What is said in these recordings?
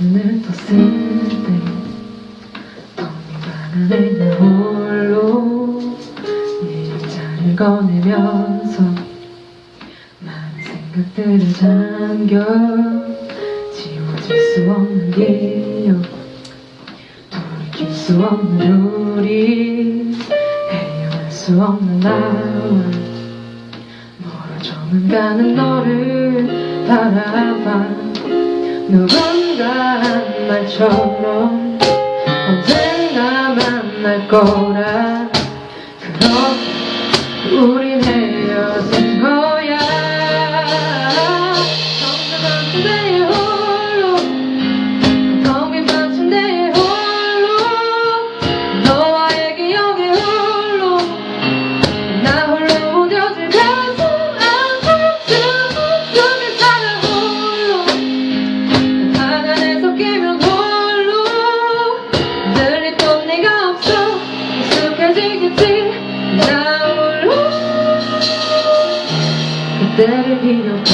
눈을 떴을 때 텅빈 방 안에 나 홀로 일자를 꺼내면서 많은 생각들을 잠겨 지워질 수 없는 기억 돌이킬 수 없는 우리 헤어날 수 없는 나와 멀어져만 가는 너를 바라봐. 누 한 말처럼 언젠가 만날 거라. 그럼 우린 나 홀로 그때를 기억하며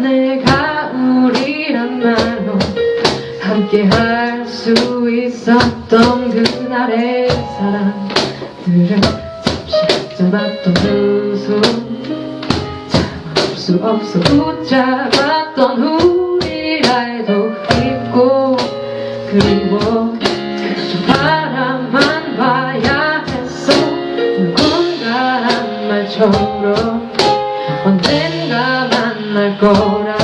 내가 우리란 말로 함께 할 수 있었던 그날의 사랑들을 잠시 잡았던 두손 참을 수 없어 붙잡았던 우리라 해도 잊고 그리워 했어 누군가 한 말처럼. 언젠가 만날 거라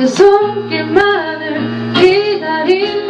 내 손길만을 기다린